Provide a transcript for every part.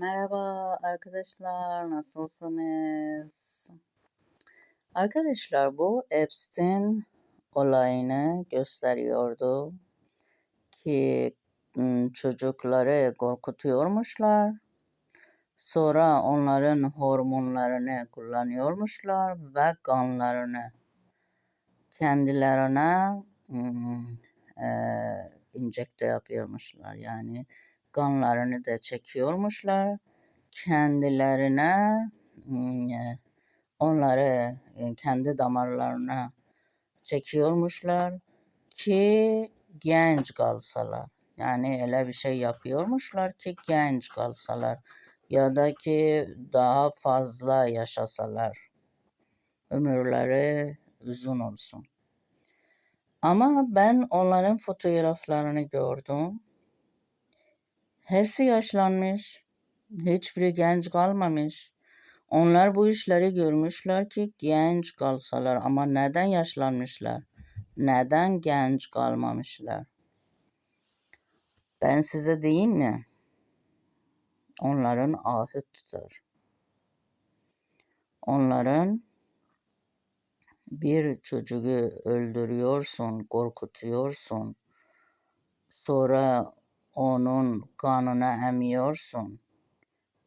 Merhaba arkadaşlar, nasılsınız? Arkadaşlar bu Epstein olayını gösteriyordu ki çocukları korkutuyormuşlar. Sonra onların hormonlarını kullanıyormuşlar ve kanlarını kendilerine e, enjekte yapıyormuşlar. Yani kanlarını da çekiyormuşlar. Kendilerine e, onları e, kendi damarlarına çekiyormuşlar ki genç kalsalar. Yani öyle bir şey yapıyormuşlar ki genç kalsalar ya da ki daha fazla yaşasalar. Ömürleri uzun olsun. Ama ben onların fotoğraflarını gördüm. Hepsi yaşlanmış. Hiçbiri genç kalmamış. Onlar bu işleri görmüşler ki genç kalsalar ama neden yaşlanmışlar? Neden genç kalmamışlar? Ben size diyeyim mi? Onların ahı tutar. Onların bir çocuğu öldürüyorsun, korkutuyorsun. Sonra onun kanını emiyorsun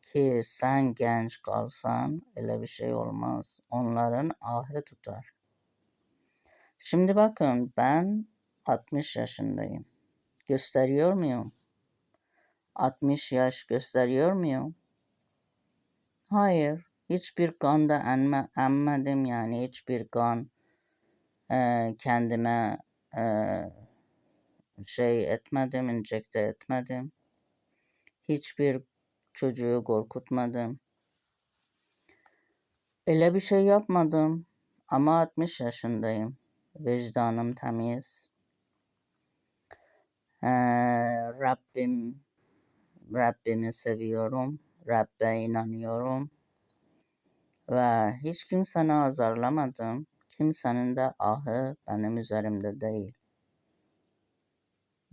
ki sen genç kalsan öyle bir şey olmaz. Onların ahı tutar. Şimdi bakın ben 60 yaşındayım. Gösteriyor muyum? 60 yaş gösteriyor muyum? Hayır. Hiçbir kan da emme, emmedim yani hiçbir kan e, kendime e, şey etmedim, enjekte etmedim. Hiçbir çocuğu korkutmadım. Öyle bir şey yapmadım. Ama 60 yaşındayım. Vicdanım temiz. Ee, Rabbim, Rabbimi seviyorum. Rabbe inanıyorum. Ve hiç kimseni azarlamadım. Kimsenin de ahı benim üzerimde değil.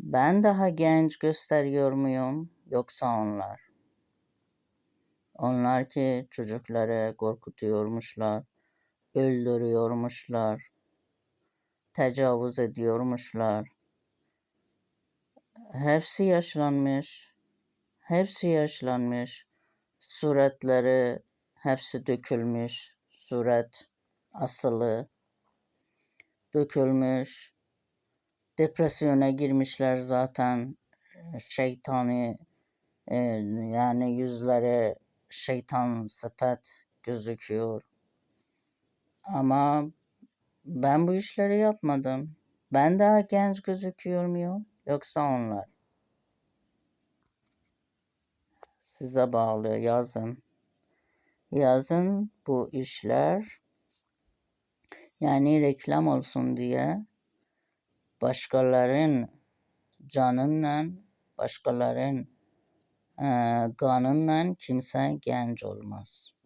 Ben daha genç gösteriyor muyum yoksa onlar? Onlar ki çocukları korkutuyormuşlar, öldürüyormuşlar, tecavüz ediyormuşlar. Hepsi yaşlanmış, hepsi yaşlanmış. Suretleri hepsi dökülmüş, suret asılı, dökülmüş. Depresyona girmişler zaten. Şeytani e, yani yüzleri şeytan sıfat gözüküyor. Ama ben bu işleri yapmadım. Ben daha genç gözüküyor muyum? Yoksa onlar? Size bağlı yazın. Yazın bu işler yani reklam olsun diye başkaların canınla başkaların e, kanınla kimse genç olmaz.